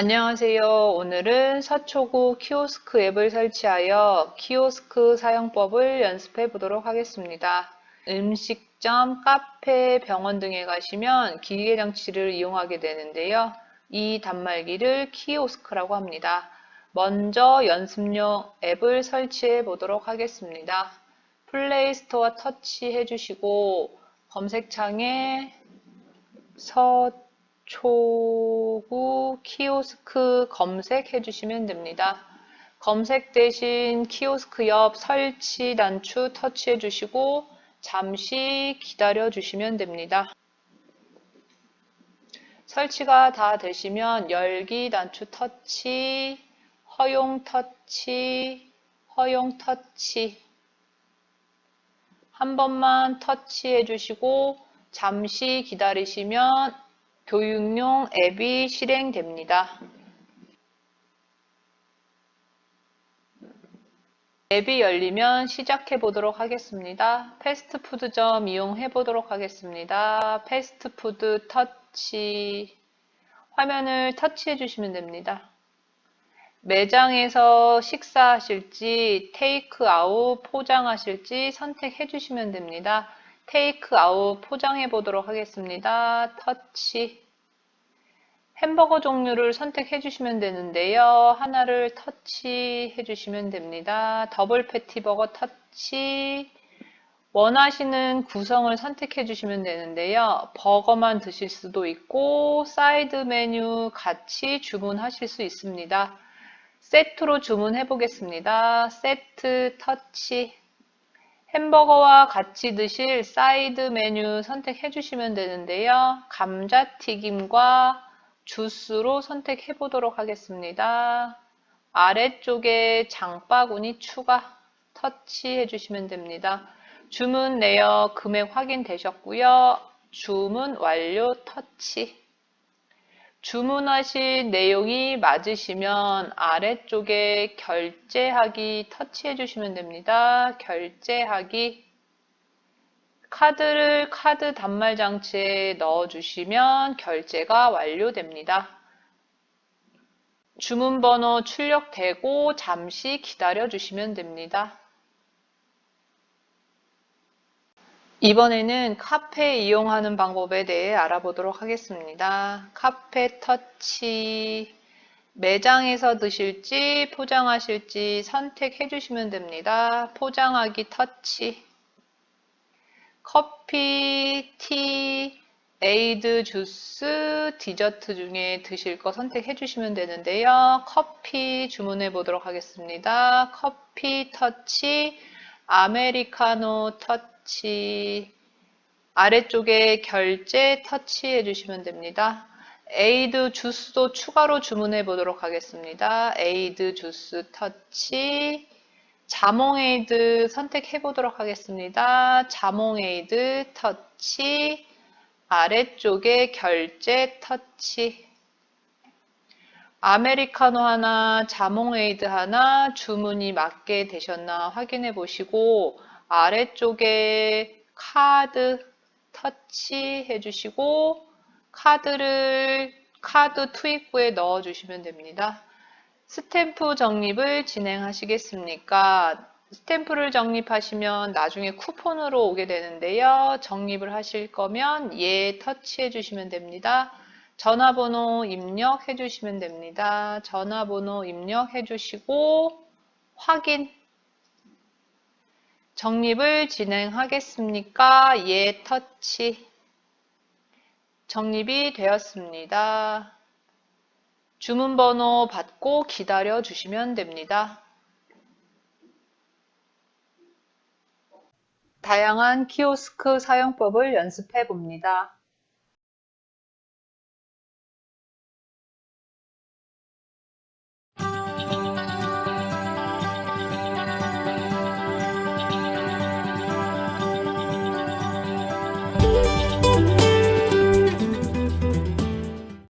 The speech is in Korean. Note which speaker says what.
Speaker 1: 안녕하세요. 오늘은 서초구 키오스크 앱을 설치하여 키오스크 사용법을 연습해 보도록 하겠습니다. 음식점, 카페, 병원 등에 가시면 기계 장치를 이용하게 되는데요. 이 단말기를 키오스크라고 합니다. 먼저 연습용 앱을 설치해 보도록 하겠습니다. 플레이스토어 터치해 주시고 검색창에 서 초구 키오스크 검색해 주시면 됩니다. 검색 대신 키오스크 옆 설치 단추 터치해 주시고 잠시 기다려 주시면 됩니다. 설치가 다 되시면 열기 단추 터치, 허용 터치, 허용 터치 한 번만 터치해 주시고 잠시 기다리시면 교육용 앱이 실행됩니다. 앱이 열리면 시작해 보도록 하겠습니다. 패스트푸드점 이용해 보도록 하겠습니다. 패스트푸드 터치 화면을 터치해 주시면 됩니다. 매장에서 식사하실지 테이크아웃 포장하실지 선택해 주시면 됩니다. 테이크 아웃 포장해 보도록 하겠습니다. 터치. 햄버거 종류를 선택해 주시면 되는데요. 하나를 터치해 주시면 됩니다. 더블 패티버거 터치. 원하시는 구성을 선택해 주시면 되는데요. 버거만 드실 수도 있고 사이드 메뉴 같이 주문하실 수 있습니다. 세트로 주문해 보겠습니다. 세트 터치. 햄버거와 같이 드실 사이드 메뉴 선택해 주시면 되는데요. 감자튀김과 주스로 선택해 보도록 하겠습니다. 아래쪽에 장바구니 추가 터치해 주시면 됩니다. 주문 내역 금액 확인되셨고요. 주문 완료 터치 주문하신 내용이 맞으시면 아래쪽에 결제하기 터치해 주시면 됩니다. 결제하기 카드를 카드 단말 장치에 넣어 주시면 결제가 완료됩니다. 주문번호 출력되고 잠시 기다려 주시면 됩니다. 이번에는 카페 이용하는 방법에 대해 알아보도록 하겠습니다. 카페 터치 매장에서 드실지 포장하실지 선택해 주시면 됩니다. 포장하기 터치 커피, 티, 에이드 주스, 디저트 중에 드실 거 선택해 주시면 되는데요. 커피 주문해 보도록 하겠습니다. 커피 터치 아메리카노 터치 아래쪽에 결제 터치해 주시면 됩니다. 에이드 주스도 추가로 주문해 보도록 하겠습니다. 에이드 주스 터치 자몽 에이드 선택해 보도록 하겠습니다. 자몽 에이드 터치 아래쪽에 결제 터치 아메리카노 하나, 자몽 에이드 하나 주문이 맞게 되셨나 확인해 보시고 아래쪽에 카드 터치 해주시고 카드를 카드 투입구에 넣어 주시면 됩니다. 스탬프 적립을 진행하시겠습니까? 스탬프를 적립하시면 나중에 쿠폰으로 오게 되는데요. 적립을 하실 거면 예 터치해 주시면 됩니다. 전화번호 입력해 주시면 됩니다. 전화번호 입력해 주시고 확인 정립을 진행하겠습니까? 예, 터치. 정립이 되었습니다. 주문번호 받고 기다려 주시면 됩니다. 다양한 키오스크 사용법을 연습해 봅니다.